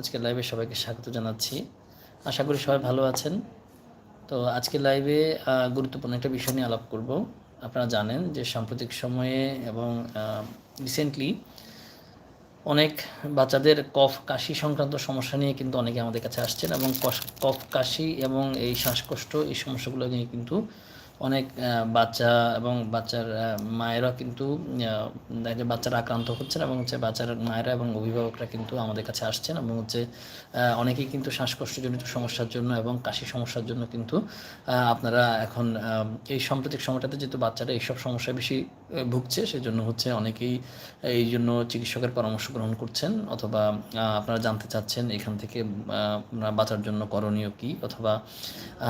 আজকের লাইভে সবাইকে স্বাগত জানাচ্ছি। আশা করি সবাই ভালো আছেন। তো আজকে লাইভে গুরুত্বপূর্ণ একটা বিষয় নিয়ে আলাপ করব। আপনারা জানেন যে সাম্প্রতিক সময়ে এবং রিসেন্টলি অনেক বাচ্চাদের কফ কাশি সংক্রান্ত সমস্যা নিয়ে কিন্তু অনেকে আমাদের কাছে আসছেন এবং কফ কাশি এবং এই শ্বাসকষ্ট এই সমস্যাগুলো নিয়ে কিন্তু অনেক বাচ্চা এবং বাচ্চার মায়েরা কিন্তু বাচ্চারা আক্রান্ত হচ্ছেন এবং হচ্ছে বাচ্চার মায়েরা এবং অভিভাবকরা কিন্তু আমাদের কাছে আসছেন এবং হচ্ছে অনেকেই কিন্তু শ্বাসকষ্টজনিত সমস্যার জন্য এবং কাশি সমস্যার জন্য কিন্তু আপনারা এখন এই সাম্প্রতিক সময়টাতে যেহেতু বাচ্চারা এইসব সমস্যায় বেশি ভুগছে সেজন্য হচ্ছে অনেকেই এই জন্য চিকিৎসকের পরামর্শ গ্রহণ করছেন অথবা আপনারা জানতে চাচ্ছেন এখান থেকে বাঁচার জন্য করণীয় কি অথবা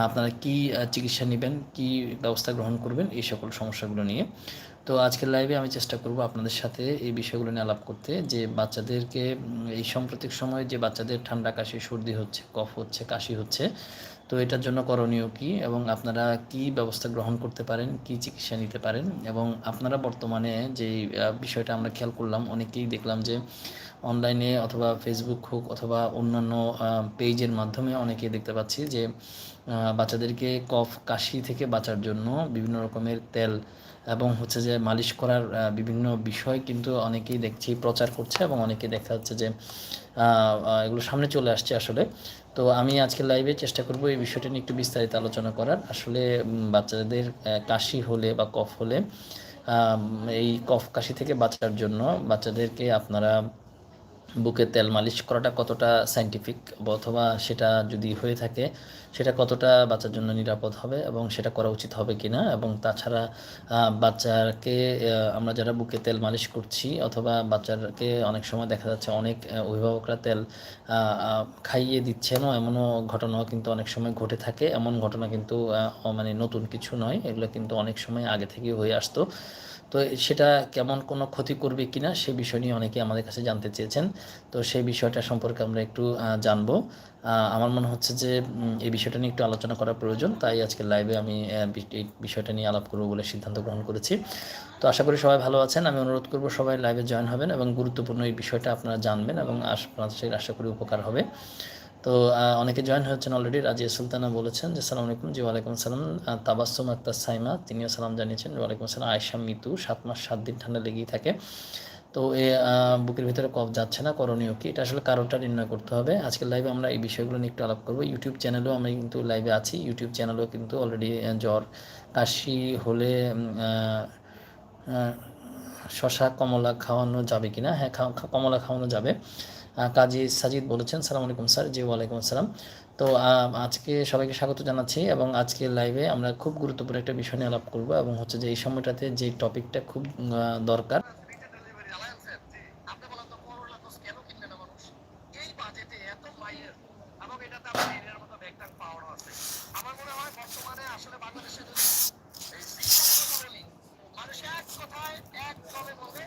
আপনারা কি চিকিৎসা নেবেন, কি ব্যবস্থা গ্রহণ করবেন এই সকল সমস্যাগুলো নিয়ে। তো আজকের লাইভে আমি চেষ্টা করব আপনাদের সাথে এই বিষয়গুলো নিয়ে আলাপ করতে, যে বাচ্চাদেরকে এই সাম্প্রতিক সময়ে যে বাচ্চাদের ঠান্ডা কাশি, সর্দি হচ্ছে, কফ হচ্ছে, কাশি হচ্ছে, তো এটার জন্য করণীয় কি? এবং আপনারা কি ব্যবস্থা গ্রহণ করতে পারেন? কি চিকিৎসা নিতে পারেন? এবং আপনারা বর্তমানে যে বিষয়টা আমরা খেয়াল করলাম অনেকেই দেখলাম যে অনলাইনে অথবা ফেসবুক হোক অথবা অন্যান্য পেজের মাধ্যমে অনেকে দেখতে পাচ্ছি যে বাচ্চাদেরকে কফ, কাশি থেকে বাঁচার জন্য বিভিন্ন রকমের তেল এবং হচ্ছে যে মালিশ করার বিভিন্ন বিষয় কিন্তু অনেকেই দেখছি, প্রচার করছে এবং অনেকে দেখা যাচ্ছে যে এগুলো সামনে চলে আসছে আসলে। তো আমি আজকে লাইভে চেষ্টা করব এই বিষয়টা নিয়ে একটু বিস্তারিত আলোচনা করার। আসলে বাচ্চাদের কাশি হলে বা কফ হলে এই কফ কাশি থেকে বাঁচার জন্য বাচ্চাদেরকে আপনারা বুকে তেল মালিশ করাটা কতটা সাইন্টিফিক অথবা সেটা যদি হয়ে থাকে, সেটা কতটা বাচ্চার জন্য নিরাপদ হবে এবং সেটা করা উচিত হবে কিনা? এবং তাছাড়া বাচ্চাকে আমরা যারা বুকে তেল মালিশ করছি অথবা বাচ্চাকে অনেক সময় দেখা যাচ্ছে অনেক অভিভাবকরা তেল খাইয়ে দিচ্ছেনও, এমনও ঘটনাও কিন্তু অনেক সময় ঘটে থাকে। এমন ঘটনা কিন্তু মানে নতুন কিছু নয়। এগুলো কিন্তু অনেক সময় আগে থেকে হয়ে আসতো। তো সেটা কেমন কোনো ক্ষতি করবে কিনা সে বিষয় নিয়ে অনেকে আমাদের কাছে জানতে চেয়েছেন। তো সেই বিষয়টা সম্পর্কে আমরা একটু জানব। আমার মনে হচ্ছে যে এই বিষয়টা নিয়ে একটু আলোচনা করা প্রয়োজন। তাই আজকে লাইভে আমি এই বিষয়টা নিয়ে আলাপ করব বলে সিদ্ধান্ত গ্রহণ করেছি। তো আশা করি সবাই ভালো আছেন। আমি অনুরোধ করব সবাই লাইভে জয়েন হবেন এবং গুরুত্বপূর্ণ এই বিষয়টা আপনারা জানবেন এবং আশা করি উপকার হবে। তো অনেকে জয়েন হয়েছেন অলরেডি রাজিয়া সুলতানা বলেছেন যে সালাম আলাইকুম জি ওয়ালাইকুম সালাম আহ, তাবাসসুম আক্তার সাইমা তিনিও সালাম জানিয়েছেন ওয়ালাইকুম সালাম আয়সা মিতু সাত মাস সাত দিন ঠান্ডা লেগেই থাকে। তো এ বুকের ভিতরে কফ যাচ্ছে না করণীয় কি? এটা আসলে কারোটা নির্ণয় করতে হবে। আজকের লাইভে আমরা এই বিষয়গুলো নিয়ে একটু আলাপ করব। ইউটিউব চ্যানেলেও আমরা কিন্তু লাইভে আছি। ইউটিউব চ্যানেলেও কিন্তু অলরেডি জ্বর কাশি হলে শশা কমলা খাওয়ানো যাবে কিনা? হ্যাঁ খাও- কমলা খাওয়ানো যাবে। কাজী সাজিদ বলেছেন, সালাম আলাইকুম স্যার। জি, ওয়ালাইকুম আসসালাম। তো আজকে সবাইকে স্বাগত জানাচ্ছি এবং আজকে লাইভে আমরা খুব গুরুত্বপূর্ণ একটা বিষয় নিয়ে আলাপ করব এবং হচ্ছে যে এই সময়টাতে যে টপিকটা খুব দরকার। এক কথায় এক বলবে?